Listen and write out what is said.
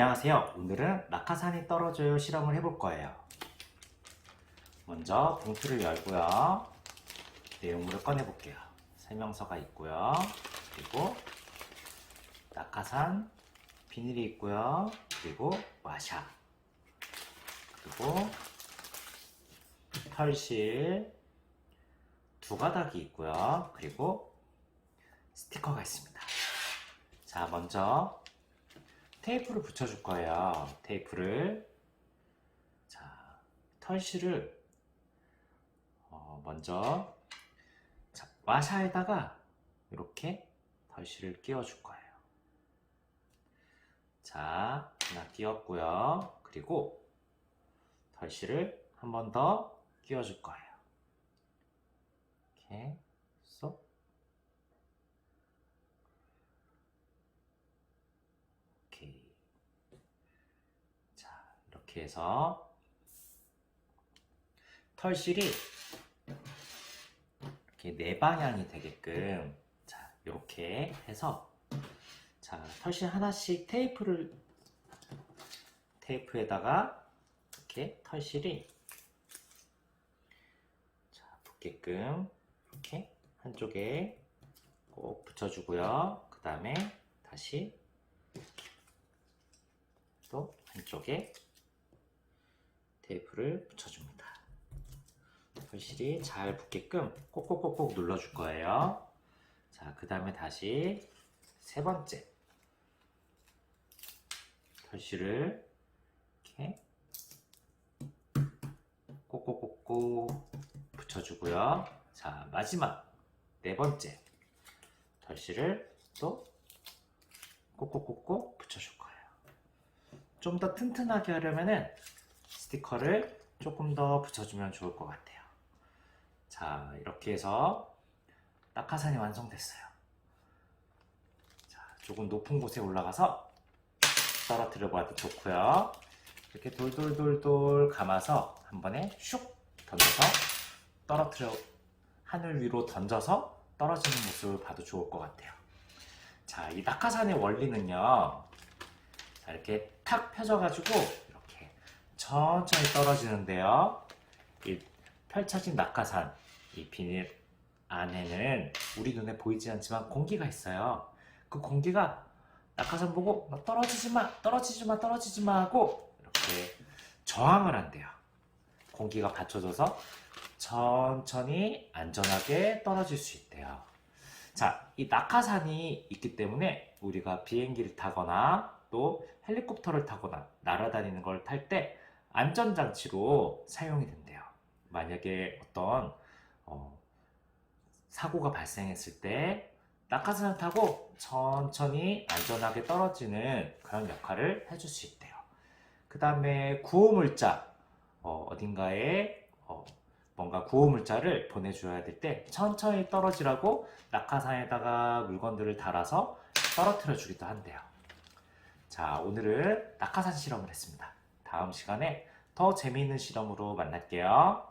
안녕하세요. 오늘은 낙하산이 떨어져요 실험을 해볼 거예요. 먼저 봉투를 열고요. 내용물을 꺼내 볼게요. 설명서가 있고요. 그리고 낙하산 비닐이 있고요. 그리고 와샤. 그리고 털실 두 가닥이 있고요. 그리고 스티커가 있습니다. 자, 먼저 테이프를 붙여줄 거예요. 테이프를 자 털실을 어, 먼저 자, 와샤에다가 이렇게 털실을 끼워줄 거예요. 자 하나 끼웠고요. 그리고 털실을 한 번 더 끼워줄 거예요. 이렇게 쏙 오케이. 자, 이렇게 해서 털실이 이렇게 네 방향이 되게끔 자, 이렇게 해서 자, 털실 하나씩 테이프를 테이프에다가 이렇게 털실이 자, 붙게끔 이렇게 한쪽에 꼭 붙여주고요. 그 다음에 다시 또 한쪽에 테이프를 붙여줍니다. 털실이 잘 붙게끔 꼭꼭꼭꼭 눌러줄 거예요. 자, 그 다음에 다시 세 번째 털실을 이렇게 꼭꼭꼭꼭 붙여주고요. 자, 마지막 네 번째 털실을 또 꼭꼭꼭꼭 붙여줄 거예요. 좀 더 튼튼하게 하려면은 스티커를 조금 더 붙여주면 좋을 것 같아요. 자, 이렇게 해서 낙하산이 완성됐어요. 자, 조금 높은 곳에 올라가서 떨어뜨려 봐도 좋고요. 이렇게 돌돌돌돌 감아서 한 번에 슉 던져서 떨어뜨려 하늘 위로 던져서 떨어지는 모습을 봐도 좋을 것 같아요. 자, 이 낙하산의 원리는요. 자, 이렇게 탁 펴져가지고 천천히 떨어지는데요. 이 펼쳐진 낙하산, 이 비닐 안에는 우리 눈에 보이지 않지만 공기가 있어요. 그 공기가 낙하산 보고 너 떨어지지 마, 떨어지지 마, 떨어지지 마 하고 이렇게 저항을 한대요. 공기가 받쳐줘서 천천히 안전하게 떨어질 수 있대요. 자, 이 낙하산이 있기 때문에 우리가 비행기를 타거나 또 헬리콥터를 타거나 날아다니는 걸 탈 때 안전장치로 사용이 된대요. 만약에 어떤 어, 사고가 발생했을 때 낙하산을 타고 천천히 안전하게 떨어지는 그런 역할을 해줄 수 있대요. 그 다음에 구호물자 어, 어딘가에 어, 뭔가 구호물자를 보내줘야 될 때 천천히 떨어지라고 낙하산에다가 물건들을 달아서 떨어뜨려 주기도 한대요. 자, 오늘은 낙하산 실험을 했습니다. 다음 시간에 더 재미있는 실험으로 만날게요.